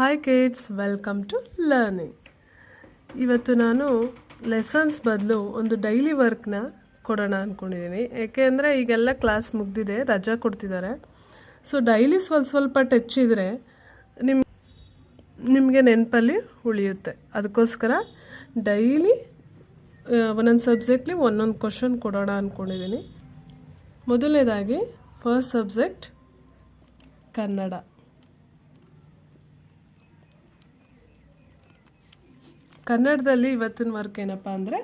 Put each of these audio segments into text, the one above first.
Hi kids welcome to learning ಇವತ್ತು ನಾನು lessons ಬದಲು ಒಂದು ಡೈಲಿ ವರ್ಕ್ನ ಕೊಡೋಣ ಅಂದ್ಕೊಂಡಿದ್ದೀನಿ ಏಕೆ ಅಂದರೆ ಈಗೆಲ್ಲ ಕ್ಲಾಸ್ ಮುಗ್ದಿದೆ, ರಜಾ ಕೊಡ್ತಿದ್ದಾರೆ ಸೊ ಡೈಲಿ ಸ್ವಲ್ಪ ಸ್ವಲ್ಪ ಟಚ್ ಇದ್ದರೆ ನಿಮ್ಮ ನಿಮಗೆ ನೆನಪಲ್ಲಿ ಉಳಿಯುತ್ತೆ. ಅದಕ್ಕೋಸ್ಕರ ಡೈಲಿ ಒಂದೊಂದು ಸಬ್ಜೆಕ್ಟ್ಲಿ ಒಂದೊಂದು ಕ್ವಶನ್ ಕೊಡೋಣ ಅಂದ್ಕೊಂಡಿದ್ದೀನಿ ಮೊದಲನೇದಾಗಿ ಫಸ್ಟ್ ಸಬ್ಜೆಕ್ಟ್ ಕನ್ನಡ. ಕನ್ನಡದಲ್ಲಿ ಇವತ್ತಿನ ವರ್ಕ್ ಏನಪ್ಪ ಅಂದರೆ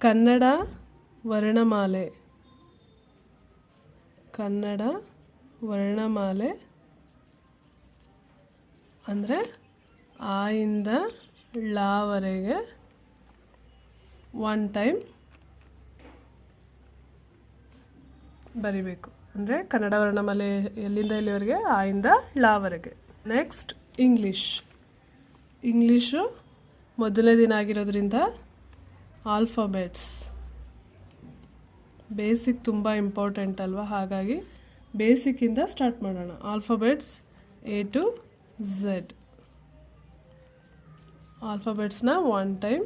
ಕನ್ನಡ ವರ್ಣಮಾಲೆ. ಕನ್ನಡ ವರ್ಣಮಾಲೆ ಅಂದರೆ ಆಯಿಂದ ಳವರೆಗೆ ಒನ್ ಟೈಮ್ ಬರಿಬೇಕು. ಅಂದರೆ ಕನ್ನಡ ವರ್ಣಮಾಲೆ ಎಲ್ಲಿಂದ ಇಲ್ಲಿವರೆಗೆ? ಆಯಿಂದ ಳವರೆಗೆ ನೆಕ್ಸ್ಟ್ ಇಂಗ್ಲೀಷ್ ಇಂಗ್ಲೀಷು ಮೊದಲನೇ ದಿನ ಆಗಿರೋದ್ರಿಂದ ಆಲ್ಫಾಬೆಟ್ಸ್. ಬೇಸಿಕ್ ತುಂಬ ಇಂಪಾರ್ಟೆಂಟ್ ಅಲ್ವಾ? ಹಾಗಾಗಿ ಬೇಸಿಕ್ಕಿಂದ ಸ್ಟಾರ್ಟ್ ಮಾಡೋಣ. Alphabets A to Z. ಆಲ್ಫಾಬೆಟ್ಸ್ನ one time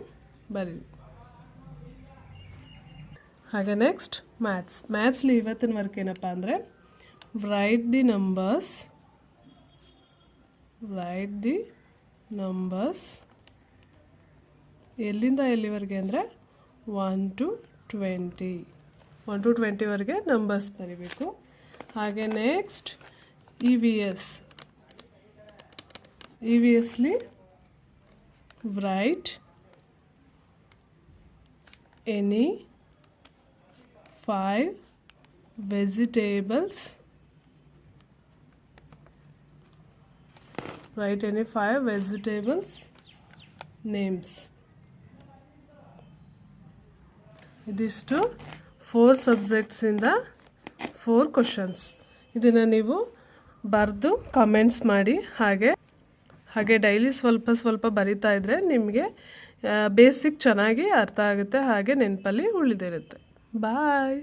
ಬರೀ ಹಾಗೆ ನೆಕ್ಸ್ಟ್ ಮ್ಯಾಥ್ಸ್. ಮ್ಯಾಥ್ಸ್ಲಿ ಇವತ್ತಿನ ವರ್ಕ್ ಏನಪ್ಪ ಅಂದರೆ write the numbers write the numbers ಎಲ್ಲಿಂದ ಎಲ್ಲಿವರೆಗೆ ಅಂದರೆ one to twenty one to ಟ್ವೆಂಟಿವರೆಗೆ numbers ಬರಿಬೇಕು. ಹಾಗೆ next E V S E V ಎಸ್ಲಿ write any five vegetables write any five vegetables, names. ಇದಿಷ್ಟು ಫೋರ್ ಸಬ್ಜೆಕ್ಟ್ಸಿಂದ ಫೋರ್ ಕ್ವಶನ್ಸ್ ಇದನ್ನು ನೀವು ಬರೆದು ಕಮೆಂಟ್ಸ್ ಮಾಡಿ, ಹಾಗೆ ಹಾಗೆ ಡೈಲಿ ಸ್ವಲ್ಪ ಸ್ವಲ್ಪ ಬರಿತಾ ಇದ್ದರೆ ನಿಮಗೆ ಬೇಸಿಕ್ ಚೆನ್ನಾಗಿ ಅರ್ಥ ಆಗುತ್ತೆ, ಹಾಗೆ ನೆನಪಲ್ಲಿ ಉಳಿದಿರುತ್ತೆ. ಬಾಯ್